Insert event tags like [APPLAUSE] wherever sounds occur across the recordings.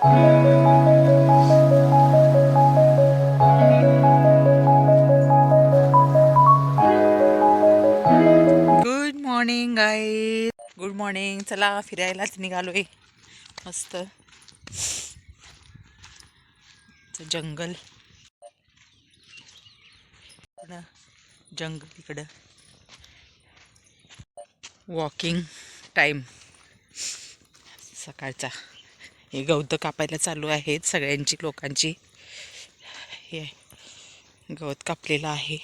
Good morning guys good morning चला फिरायलाच निघालोय. मस्त. जंगल. जंगल इकडं. वॉकिंग टाईम सकाळचा. हे गवतं कापायला चालू आहेत सगळ्यांची लोकांची. हे गवत कापलेलं आहे.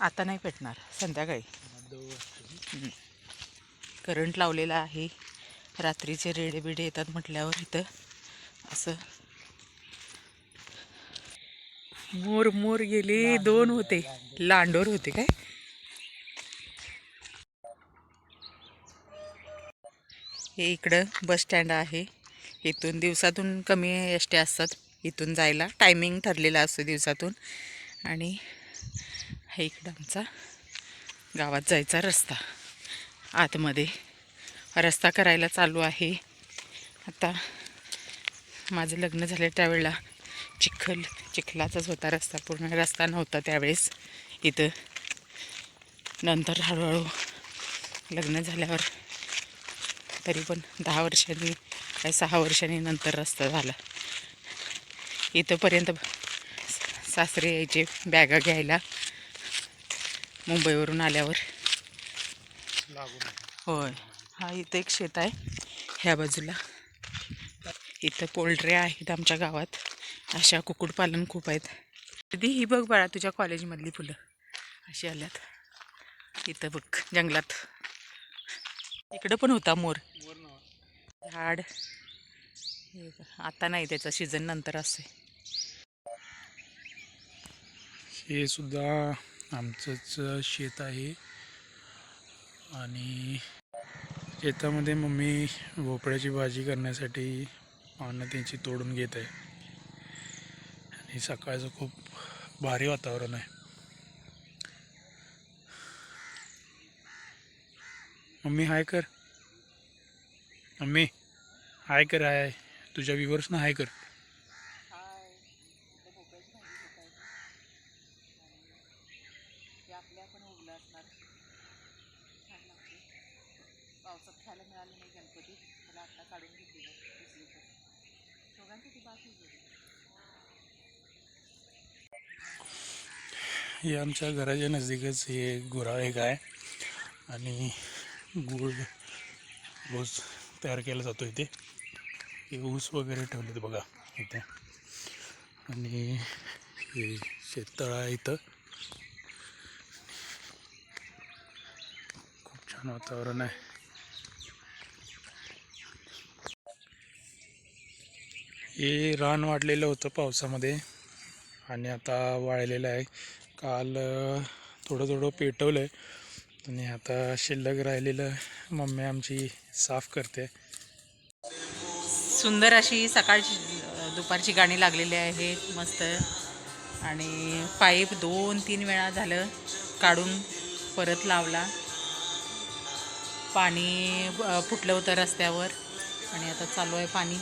आता नाही पेटणार संध्याकाळी. करंट लावलेला आहे. रात्रीचे रेडे बिडे येतात म्हटल्यावर इथं असं मोर मोर गेले दोन होते. लांडोर होते काय? हे इकडं बस स्टँड आहे. इथून दिवसातून कमी एस टी असतात. इथून जायला टायमिंग ठरलेला असतो दिवसातून. आणि हा इकडं आमचा गावात जायचा रस्ता. आतमध्ये रस्ता करायला चालू आहे. आता माझं लग्न झालं त्यावेळेला. चिखल चिखलाचाच होता रस्ता पूर्ण रस्ता नव्हता त्यावेळेस. इथं नंतर हळूहळू लग्न झाल्यावर तरी पण दहा वर्षांनी काय सहा वर्षांनी नंतर रस्ता झाला. इथंपर्यंत सासरे यायचे बॅगा घ्यायला. मुंबईवरून आल्यावर. होय. हा इथं एक शेत आहे. ह्या बाजूला. इथं पोल्ट्री आहेत आमच्या गावात. अशा कुक्कुटपालन खूप आहेत. दीदी ही बघ बाळा तुझ्या कॉलेजमधली फुलं. अशी आल्यात. इथं बघ जंगलात. इकडं पण होता मोर. झाड. आता नाही त्याचा सीझन नंतर असते हे सुद्धा आमचंच शेत आहे. आणि शेतामध्ये मम्मी भोपळ्याची भाजी करण्यासाठी पानं त्यांची तोडून घेत आहे. आणि सकाळचं खूप भारी वातावरण आहे. मम्मी हाय कर. मम्मी हाय कर हाय तुझ्या व्ह्युअर्सना हाय कर. पावसात खायला मिळालं नाही गणपती. आता काढून घेतली बाकी हे आमच्या घराच्या नजदीकच हे गुराळ एक आहे. आणि गुळ रोज तयार केला जातो इथे. हे ऊस वगैरे ठेवलेत बघा इथे. आणि हे शेततळ आहे इथं. खूप छान वातावरण आहे. हे रान वाढलेलं होतं पावसामध्ये. आणि आता वाळलेलं आहे. काल थोडं थोडं पेटवलं आहे आणि आता शिल्लक राहिलेलं मम्मी आमची साफ करते. सुंदर अशी सकाळची दुपारची गाणी लागलेली आहेत मस्त. आणि पाईप दोन तीन वेळा झालं काढून परत लावला. पाणी फुटलं होतं रस्त्यावर. आणि आता चालू आहे पाणी.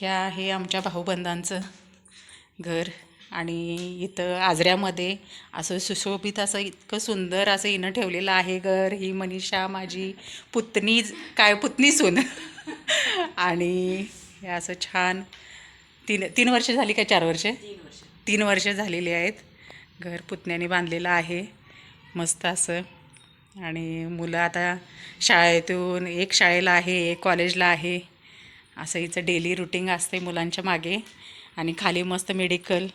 ह्या आहे आमच्या भाऊबंधांचं घर आणि इथं आजऱ्यामध्ये असं सुशोभित असं इतकं सुंदर असं हिनं ठेवलेलं आहे घर. ही मनीषा माझी पुतणी काय पुतणी सून. [LAUGHS] आणि हे असं छान तीन तीन वर्ष झाली का चार वर्षे. तीन वर्ष झालेली आहेत. घर पुतण्याने बांधलेलं आहे. मस्त असं. आणि मुलं आता शाळेतून एक शाळेला आहे एक कॉलेजला आहे. असं हिचं डेली रुटीन असते मुलांच्या मागे. आणि खाली मस्त मेडिकल